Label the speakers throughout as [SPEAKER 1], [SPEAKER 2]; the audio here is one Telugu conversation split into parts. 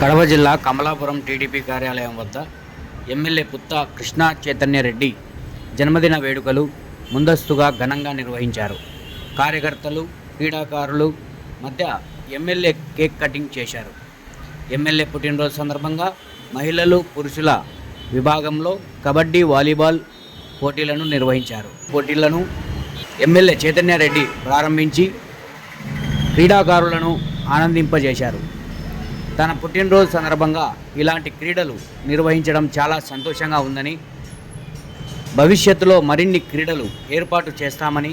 [SPEAKER 1] కడప జిల్లా కమలాపురం టీడీపీ కార్యాలయం వద్ద ఎమ్మెల్యే పుత్త కృష్ణా చైతన్యరెడ్డి జన్మదిన వేడుకలు ముందస్తుగా ఘనంగా నిర్వహించారు. కార్యకర్తలు క్రీడాకారులు మధ్య ఎమ్మెల్యే కేక్ కటింగ్ చేశారు. ఎమ్మెల్యే పుట్టినరోజు సందర్భంగా మహిళలు పురుషుల విభాగంలో కబడ్డీ వాలీబాల్ పోటీలను నిర్వహించారు. పోటీలను ఎమ్మెల్యే చైతన్యారెడ్డి ప్రారంభించి క్రీడాకారులను ఆనందింపజేశారు. తన పుట్టినరోజు సందర్భంగా ఇలాంటి క్రీడలు నిర్వహించడం చాలా సంతోషంగా ఉందని భవిష్యత్తులో మరిన్ని క్రీడలు ఏర్పాటు చేస్తామని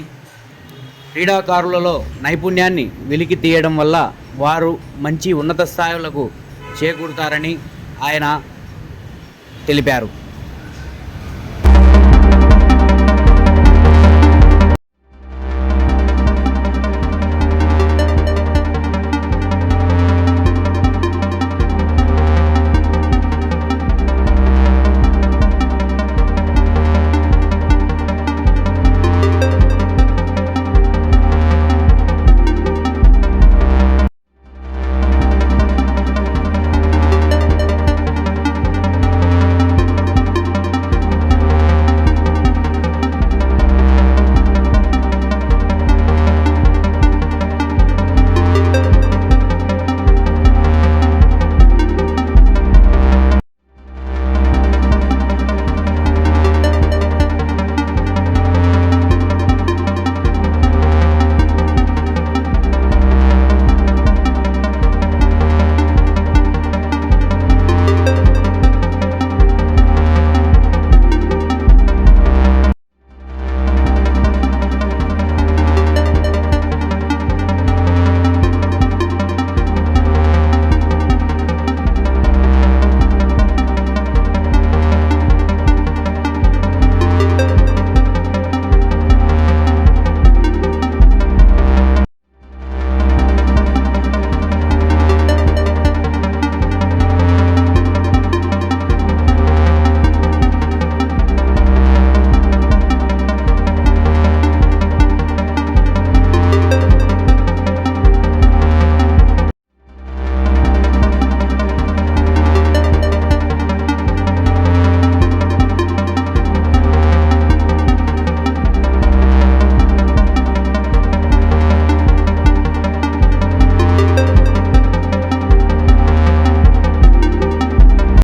[SPEAKER 1] క్రీడాకారులలో నైపుణ్యాన్ని వెలికి తీయడం వల్ల వారు మంచి ఉన్నత స్థాయిలకు చేకూరుతారని ఆయన తెలిపారు.